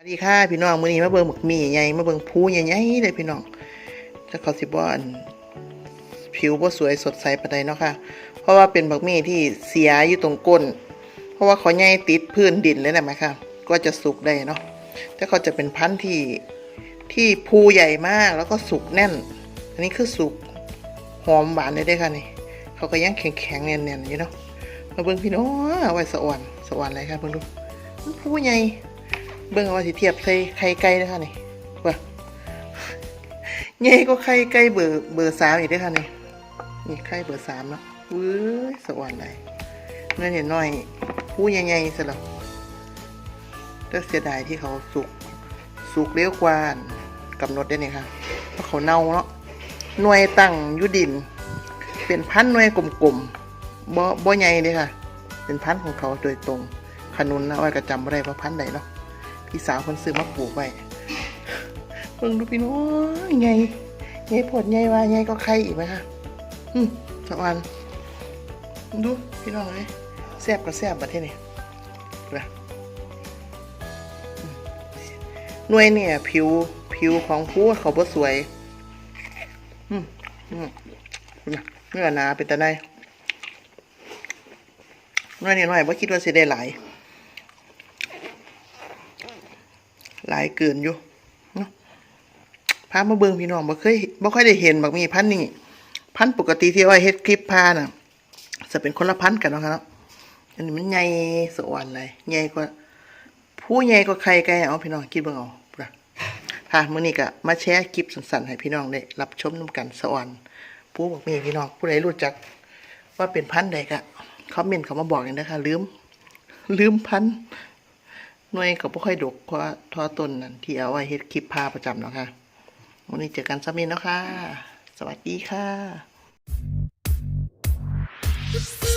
สวัสดีค่ะพี่น้องมื้อนี้มาเบิ่งหมึกหมี่ใหญ่มาเบิ่งภูใหญ่ๆเลยพี่น้องถ้าเขาสิบ่อนผิวบ่สวยสดใสปานใดเนาะค่ะ เพราะว่าเป็นบักหมี่ที่เสียอยู่ตรงก้น เพราะว่าเขาใหญ่ติดพื้นดินเลยนะไหมคะก็จะสุกได้เนาะแต่เขาจะเป็นพันธุ์ที่ที่ภูใหญ่มากแล้วก็สุกแน่น อันนี้คือสุกหอมหวานเลยได้อค่ะนี่ เขาก็ยังแข็งๆแน่นๆอยู่เนาะมาเบิ่งพี่น้องไว้สะอ่อนสะอ่อนอะไรครับเบิ่งดูมันภูใหญ่ เบิ่งว่าสิเทียบใส่ไข่ไก่เด้อค่ะนี่ว่าใหญ่ก็ไข่ไก่เบอร์เบอร์สามอีกด้อค่ะนี่นี่ไข่เบอร์สามเนาะเว้ยสวรรค์เลยนั่นเห็นหน่อยผู้ใหญ่ๆซะแล้วแต่เสียดายที่เขาสุกสุกเร็วกว่ากำหนดได้นี่ค่ะเพราะเขาเน่าเนาะหน่วยตั้งยุดิน เป็นพันหน่วยกลมๆบ่บ่ใหญ่เลยค่ะ เป็นพันของเขาโดยตรงขนุนนะอ้อยก็จำไม่ได้ว่าพันใดเนาะ พี่สาวคนซื้อมาปลูกไว้เบิ่งดูพี่น้องไงไงผดไงว่าไงก็ไข่อีกไหมคะอืมสวรรค์ดูพี่น้องเลยแซ่บก็แซ่บบัดเท่นี่นะหน่วยเนี่ย ผิวผิวของผู้เขาบ่สวย อืมอืมเนื้อหนาเป็นตะไดหน่วยเนี่หน่อยบ่าคิดว่าสิได้หลาย หลายเกินอยู่เนาะพามาเบิ่งพี่น้องบ่เคยบ่ค่อยได้เห็นบักมีพันนี่พันปกติที่อ้อยเฮ็ดคลิปพาน่ะ จะเป็นคนละพันกันเนาะครับอันนี้มันใหญ่สะอ่อนเลยใหญ่กว่าผู้ใหญ่กว่าใครไกลเอาพี่น้องคิดเบิ่งเอาป่ะค่ะมื้อนี้ก็มาแชร์คลิปสั้นๆให้พี่น้องได้รับชมนํกันสะอ่อนผู้บอกมีพี่น้องผู้ใดรู้จัก ว่าเป็นพันใดก็คอมเมนต์เข้ามาบอกกันนะคะลืม ลืมพันธ หน่วยก็บ่ค่อยดกเพราะทอต้นนั่นที่เอาไว้เฮ็ดคลิปพาประจำเนาะค่ะวันนี้เจอกันซ้ำนี้เนาะค่ะ สวัสดีค่ะ